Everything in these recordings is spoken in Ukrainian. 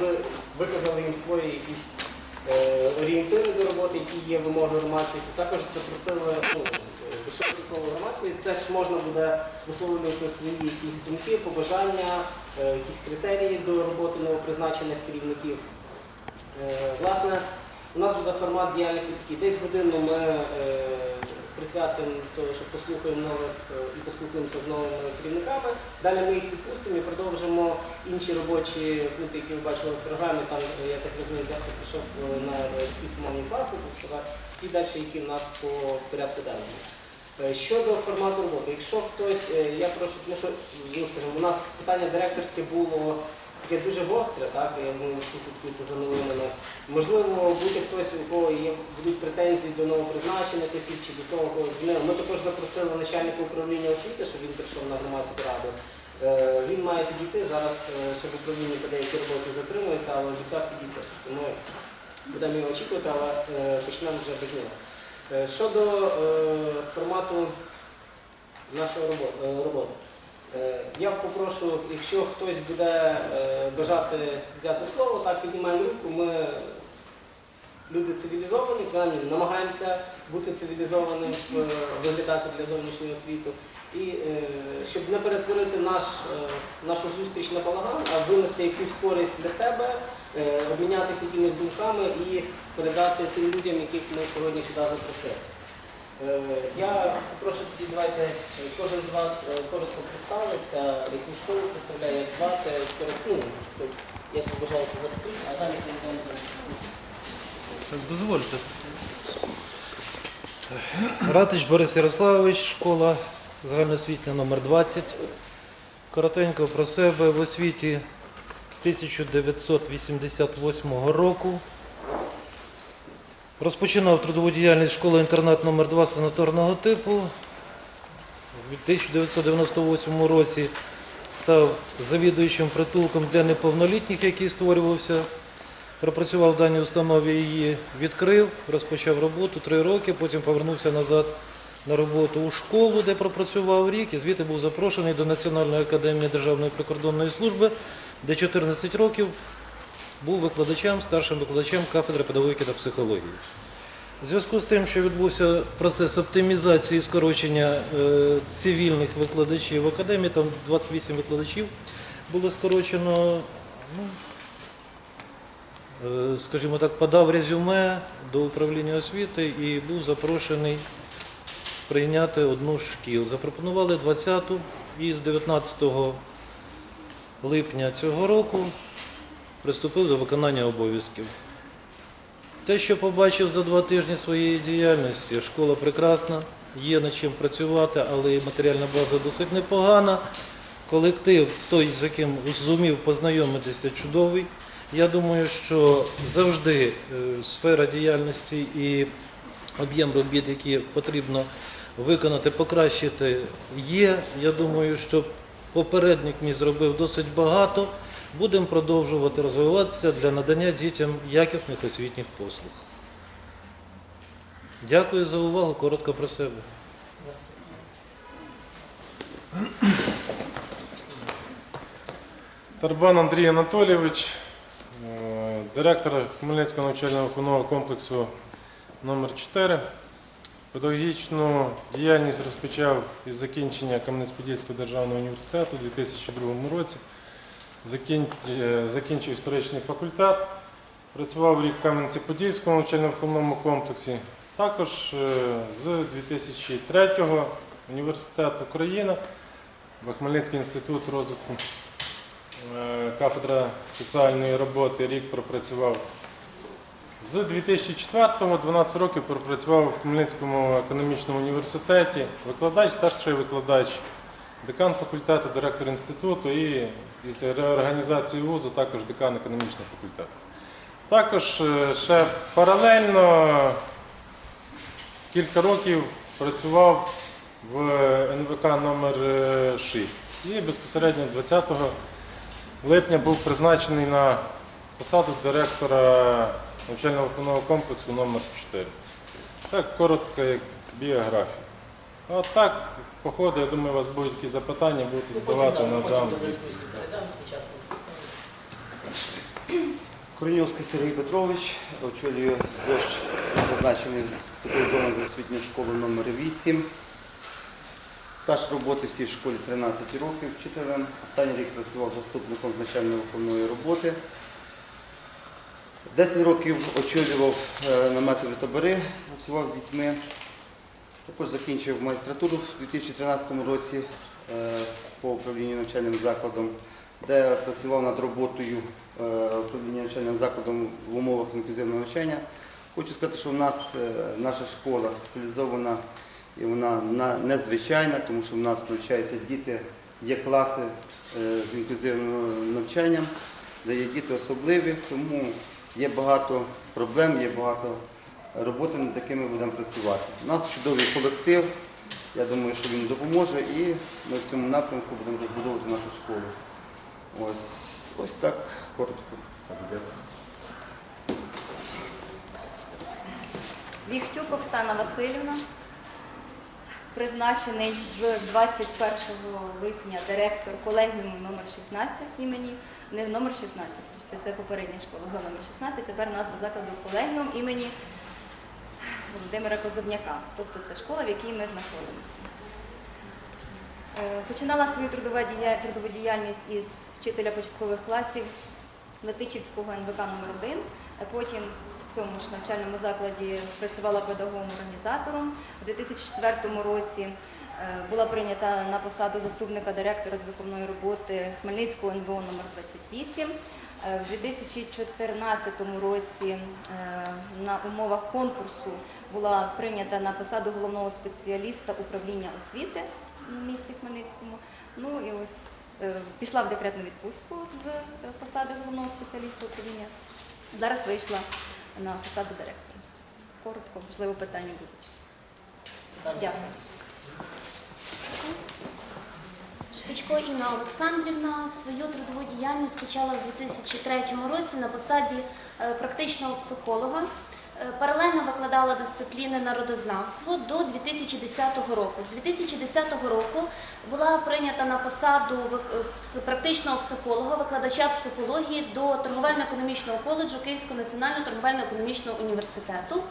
ви- виказали їм свої якісь е, орієнтири до роботи, які є вимоги громадськості. Також запросили ну, широкого колу. Теж можна буде висловлювати свої якісь думки, побажання, е, якісь критерії до роботи новопризначених керівників. Е, Власне, у нас буде формат діяльності такий. Десь годину ми е, присвятимо того, що послухаємо нових е, і поспілкуємося з новими керівниками. Далі ми їх відпустимо і продовжимо інші робочі пункти, які ви бачили в програмі. Там, е, я так розумію, дехто пішов е, на російськомовні класи, тобто ті далі, які в нас по порядку денному. Щодо формату роботи, якщо хтось, я прошу, тому що ну, скажімо, у нас питання директорське було таке дуже гостре, так, я думаю, всі слідкуєте за новинами. Можливо, буде хтось, у кого є будуть претензії до новопризначених осіб чи до того, кого звільнили. Ми також запросили начальника управління освіти, щоб він прийшов на громадську раду. Е, Він має підійти. Зараз е, ще в управлінні роботи затримується, але обіцяв підійти. Тому будемо його очікувати, але е, почнемо вже без нього. Е, Щодо формату е, роботи. Е, Я попрошу, якщо хтось буде е, бажати взяти слово, так піднімаємо руку. Ми люди цивілізовані, принаймні намагаємося бути цивілізованим, е, виглядати для зовнішнього світу. І е, щоб не перетворити наш, нашу зустріч на балаган, а винести якусь користь для себе, обмінятися якимись думками і передати тим людям, яких ми сьогодні сюди запросили. Е, Я попрошу тоді давайте е, кожен з вас е, коротко представиться, яку школу представляє, як звати, коротко, ну, як ви бажаєте запитати, а далі перейдемо до дискусії. Дозвольте. Ратич Борис Ярославович, школа загальноосвітня номер 20. Коротенько про себе в освіті з 1988 року. Розпочинав трудову діяльність школи-інтернат номер 2 санаторного типу. У 1998 році став завідуючим притулком для неповнолітніх, який створювався Пропрацював в даній установі, її відкрив, розпочав роботу три роки, потім повернувся назад на роботу у школу, де пропрацював рік, і звідти був запрошений до Національної академії Державної прикордонної служби, де 14 років був викладачем, старшим викладачем кафедри педагогіки та психології. У зв'язку з тим, що відбувся процес оптимізації і скорочення е, цивільних викладачів в академії, там 28 викладачів було скорочено. Ну, Е, скажімо так, подав резюме до управління освіти і був запрошений прийняти одну з шкіл. Запропонували 20-ту і з 19 липня цього року приступив до виконання обов'язків. Те, що побачив за два тижні своєї діяльності, школа прекрасна, є над чим працювати, але і матеріальна база досить непогана. Колектив, той, з яким зумів познайомитися, чудовий. Я думаю, що завжди е, сфера діяльності і об'єм робіт, які потрібно виконати, покращити, є. Я думаю, що попередник мій зробив досить багато. Будемо продовжувати розвиватися для надання дітям якісних освітніх послуг. Дякую за увагу. Коротко про себе. Тарбан Андрій Анатолійович, е, директор Хмельницького навчально-виховного комплексу номер 4 Педагогічну діяльність розпочав із закінчення Кам'янець-Подільського державного університету у 2002 році. Е, Закінчив історичний факультет, працював рік в Кам'янці-Подільському навчально-виховному комплексі. Також е, з 2003-го університет Україна, Хмельницький інститут розвитку Е, Кафедра соціальної роботи рік пропрацював. З 2004-го 12 років пропрацював в Хмельницькому економічному університеті, викладач, старший викладач, декан факультету, директор інституту і після реорганізації вузу також декан економічного факультету. Також е, ще паралельно кілька років працював в НВК номер 6 і безпосередньо 20 липня був призначений на посаду директора навчально-виховного комплексу номер 4 Це коротка біографія. А так, по ходу, я думаю, у вас будуть якісь запитання, будете Ну, задавати на спочатку. Кореньовський Сергій Петрович, очолюю ЗОЖ, призначений спеціалізованою освітньою школою номер 8. Стаж роботи в цій школі 13 років вчителем. Останній рік працював заступником з навчально-виховної роботи. 10 років очолював е, наметові табори, працював з дітьми. Також закінчив магістратуру в 2013 році е, по управлінню навчальним закладом, де працював над роботою е, управління навчальним закладом в умовах інклюзивного навчання. Хочу сказати, що в нас е, наша школа спеціалізована і вона незвичайна, тому що в нас навчаються діти, є класи з інклюзивним навчанням, де є діти особливі, тому є багато проблем, є багато роботи, над якими будемо працювати. У нас чудовий колектив, я думаю, що він допоможе і ми в цьому напрямку будемо розбудовувати нашу школу. Ось, ось так коротко. Віхтюк Оксана Васильівна, призначений з 21 липня директор колегіуму номер 16 імені, не номер 16, це попередня школа, за номер 16, тепер назва закладу колегіум імені Володимира Козовняка. Тобто це школа, в якій ми знаходимося. Е, Починала свою трудову діяльність із вчителя початкових класів Летичівського НВК номер 1 а потім в цьому ж навчальному закладі працювала педагогом-організатором. У 2004 році е, була прийнята на посаду заступника директора з виховної роботи Хмельницького НВО номер 28. Е, В 2014 році е, на умовах конкурсу була прийнята на посаду головного спеціаліста управління освіти в місті Хмельницькому. Ну і ось е, пішла в декретну відпустку з посади головного спеціаліста управління. Зараз вийшла на посаду директора. Коротко, можливо, питання будуть. Дякую. Шпичко Інна Олександрівна свою трудову діяльність почала в 2003 році на посаді е, практичного психолога. Е, Паралельно викладала дисципліни народознавство до 2010 року. З 2010 року була прийнята на посаду е, практичного психолога, викладача психології до торговельно-економічного коледжу Київського національного торговельно-економічного університету.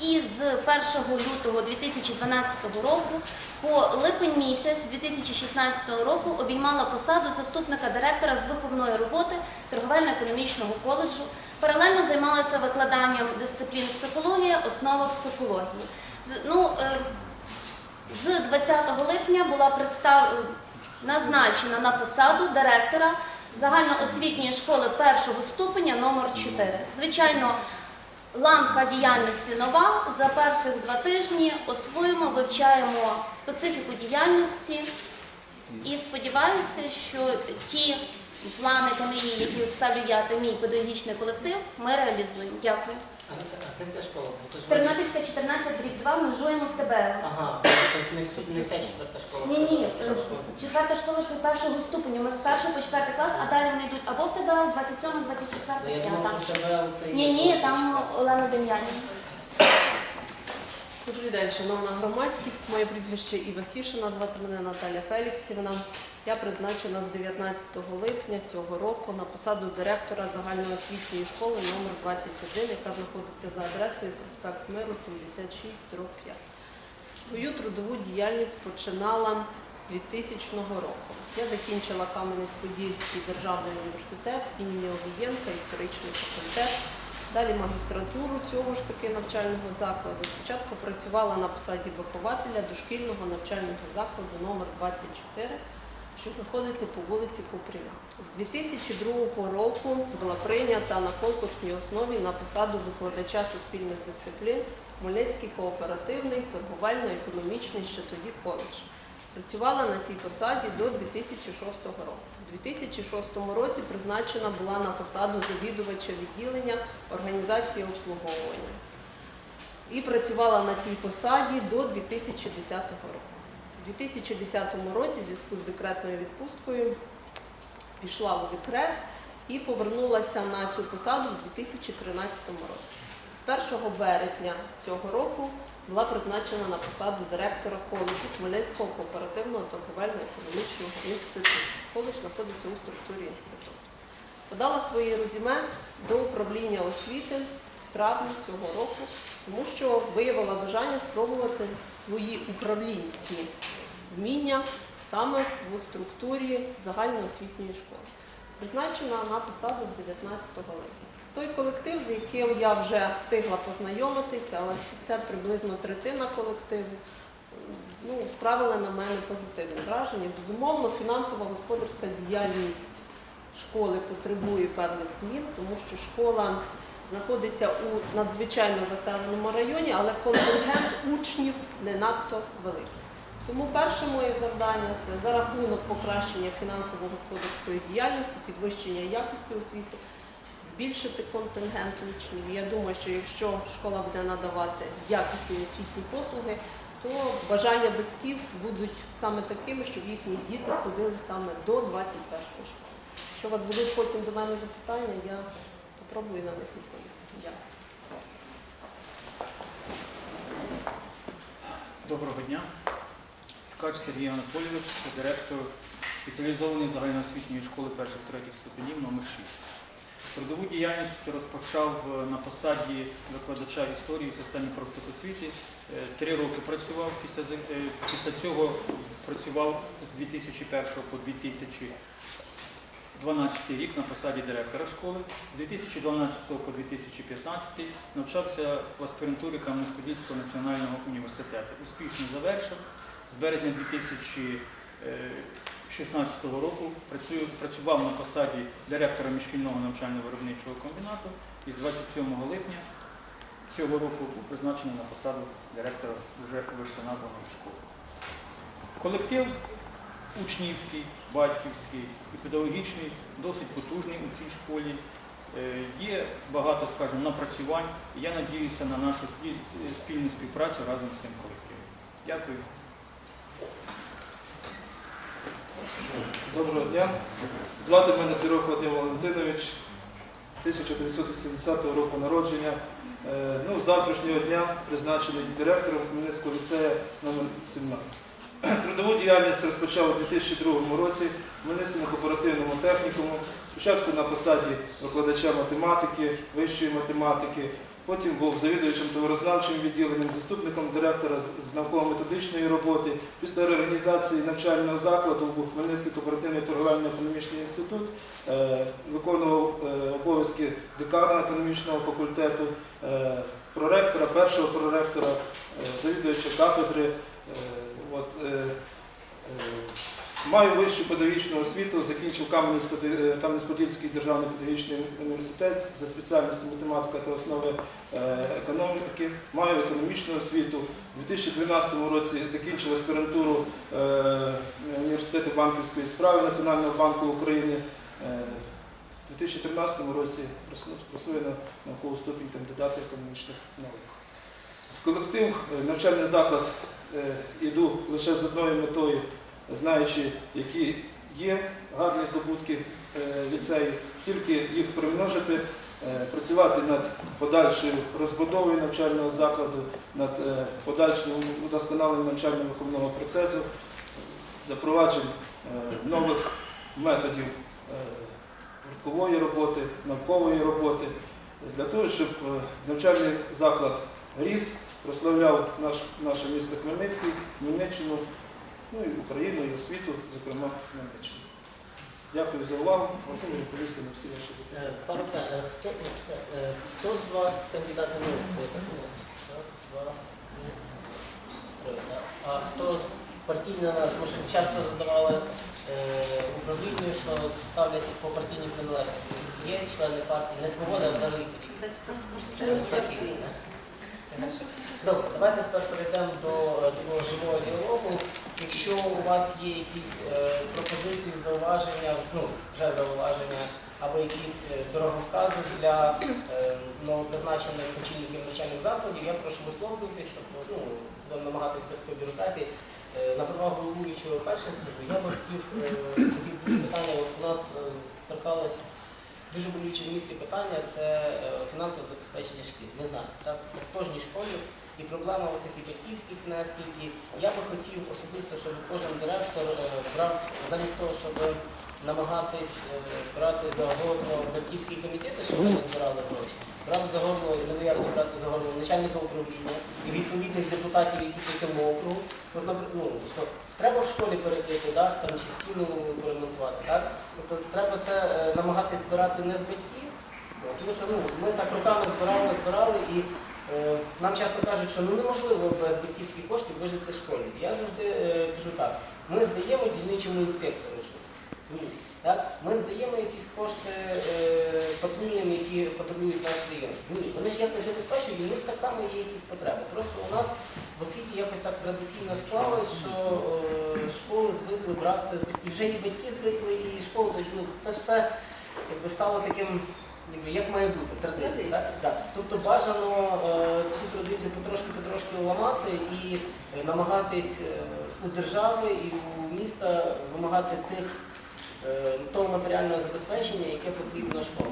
І з 1 лютого 2012 року по липень місяць 2016 року обіймала посаду заступника директора з виховної роботи торговельно-економічного коледжу. Паралельно займалася викладанням дисциплін психологія, основа психології. З- Ну, е, з 20 липня була представ... назначена на посаду директора загальноосвітньої школи першого ступеня номер 4. Звичайно, ланка діяльності нова. За перших два тижні освоїмо, вивчаємо специфіку діяльності і сподіваюся, що ті плани та мрії, які ставлю я та мій педагогічний колектив, ми реалізуємо. Дякую. А це, а де ця школа? Це ж Тернопільська 14 дріб 2 межуємо з ТБЛ. Ага, тобто не, всю- не вся четверта школа. Ні, ні, четверта школа це першого ступеню. Ми з першого по четвертий клас, а далі вони йдуть або в ТБЛ, 27, Ну, 24, Я думав, 5. що тебе це Ні, ні, там Олена Дем'янівна. Добрий день, шановна громадськість. Моє прізвище Іва Сішина, звати мене Наталя Феліксівна. Я призначена з 19 липня цього року на посаду директора загальноосвітньої школи номер 21, яка знаходиться за адресою проспект Миру 76 5. Свою трудову діяльність починала з 2000 року. Я закінчила Кам'янець-Подільський державний університет імені Огієнка, історичний факультет. Далі магістратуру цього ж таки навчального закладу. Спочатку працювала на посаді вихователя дошкільного навчального закладу номер 24 що знаходиться по вулиці Купріна. З 2002 року була прийнята на конкурсній основі на посаду викладача суспільних дисциплін Хмельницький кооперативний торговельно-економічний ще тоді коледж. Працювала на цій посаді до 2006 року. У 2006 році призначена була на посаду завідувача відділення організації обслуговування. І працювала на цій посаді до 2010 року. У 2010 році, в зв'язку з декретною відпусткою, пішла у декрет і повернулася на цю посаду у 2013 році. З 1 березня цього року була призначена на посаду директора коледжу Хмельницького кооперативного торговельно-економічного інституту. Коледж знаходиться у структурі інституту. подала своє резюме до управління освіти в травні цього року, тому що виявила бажання спробувати свої управлінські вміння саме в структурі загальноосвітньої школи. Призначена на посаду з 19 липня. Той колектив, з яким я вже встигла познайомитися, але це приблизно третина колективу, ну, справили на мене позитивне враження. Безумовно, фінансова господарська діяльність школи потребує певних змін, тому що школа знаходиться у надзвичайно заселеному районі, але контингент учнів не надто великий. Тому перше моє завдання це за рахунок покращення фінансово-господарської діяльності, підвищення якості освіти, збільшити контингент учнів. Я думаю, що якщо школа буде надавати якісні освітні послуги, то бажання батьків будуть саме такими, щоб їхні діти ходили саме до 21-ї школи. Якщо у вас будуть потім до мене запитання, я спробую на них відповісти. Дякую. Доброго дня. Ткач Сергій Анатолійович, директор спеціалізованої загальноосвітньої школи перших третіх ступенів номер 6. Трудову діяльність розпочав е, на посаді викладача історії в системі профтехосвіти. Е, Три роки працював, після, е, цього працював з 2001 по 2012 рік на посаді директора школи. З 2012 по 2015 навчався в аспірантурі Кам'янець-Подільського національного університету. Успішно завершив. З березня 2016 року працюю, працював на посаді директора міжшкільного навчально-виробничого комбінату і з 27 липня цього року був призначений на посаду директора вже вищеназваної школи. Колектив учнівський, батьківський і педагогічний досить потужний у цій школі. Е, Є багато, скажімо, напрацювань. і Я надіюся на нашу спільну співпрацю разом з цим колективом. Дякую. Доброго дня. Звати мене Пірох Вадим Валентинович, 1980 року народження. Е, Ну, з завтрашнього дня призначений директором Хмельницького ліцею номер 17. Трудову діяльність розпочав у 2002 році в Хмельницькому кооперативному технікуму. Спочатку на посаді викладача математики, вищої математики, потім був завідувачем товарознавчим відділенням, заступником директора з- науково-методичної роботи. Після реорганізації навчального закладу був Хмельницький кооперативний торговельно-економічний інститут, е, виконував е, обов'язки декана економічного факультету, е, проректора, першого проректора, завідувача кафедри. Маю вищу педагогічну освіту, закінчив Кам'янець-Поди- е, Кам'янець-Подільський державний педагогічний університет за спеціальністю математика та основи е, економіки. Маю економічну освіту. У 2012 році закінчив аспірантуру е, університету банківської справи Національного банку України. У 2013 році присвоєно наукову ступінь кандидата економічних наук. В колектив навчальний заклад іду лише з одною метою, знаючи, які є гарні здобутки е, ліцею, тільки їх примножити, е, працювати над подальшою розбудовою навчального закладу, над е, подальшим удосконаленням навчально-виховного процесу, запровадженням е, нових методів е, гурткової роботи, наукової роботи, для того, щоб е, навчальний заклад ріс, прославляв наш, наше місто Хмельницький, Хмельниччину, ну і Україну, і освіту, зокрема Хмельниччину. Дякую за увагу. Готовий відповісти на всі ваші запитання. Е, Пане Петре, е, хто, е, хто з вас кандидат на? Я так. Раз, два, три. А хто партійна назва? Тому що часто задавали управлінню, що ставлять по партійній приналежності. Є члени партії, не свобода, а взагалі безпартійна. Добре, давайте тепер перейдемо до такого живого діалогу. Якщо у вас є якісь е, пропозиції, зауваження, ну вже зауваження, або якісь е, дороговкази для е, новопризначених очільників навчальних закладів, я прошу висловлюватись, тобто ну, будемо намагатись без такої бюрократії. На правах головуючого перше скажу, я би хотів такі дуже питання, у нас торкалось Дуже болюче в місті питання це е, фінансове забезпечення шкіл. Ми знаємо, так в кожній школі і проблема оцих і батьківських внесків. І я би хотів особисто, щоб кожен директор е, брав замість того, щоб намагатись е, брати за батьківські комітети, щоб вони збирали гроші. Брав за горло, не боявся брати за начальника управління і відповідних депутатів, які по цьому округу. От, ну, що треба в школі перекрити дах там, чи стіну поремонтувати. Так? Тобто треба це е, намагатись збирати не з батьків, тому що ну, ми так руками збирали, збирали і е, нам часто кажуть, що ну неможливо без батьківських коштів вижити школі. Я завжди е, кажу так, ми здаємо дільничому інспектору щось. Так? Ми здаємо якісь кошти е, патрульним, які патрулюють наш район. Ні, вони ж якось забезпечують, і в них так само є якісь потреби. Просто у нас в освіті якось так традиційно склалось, що е, школи звикли брати, і вже і батьки звикли, і школи, тобто, ну, це все якби стало таким. Як має бути традиція, так? Так. Тобто бажано е, цю традицію потрошки-потрошки ламати і е, намагатись е, у держави і у міста вимагати тих того матеріального забезпечення, яке потрібно школі.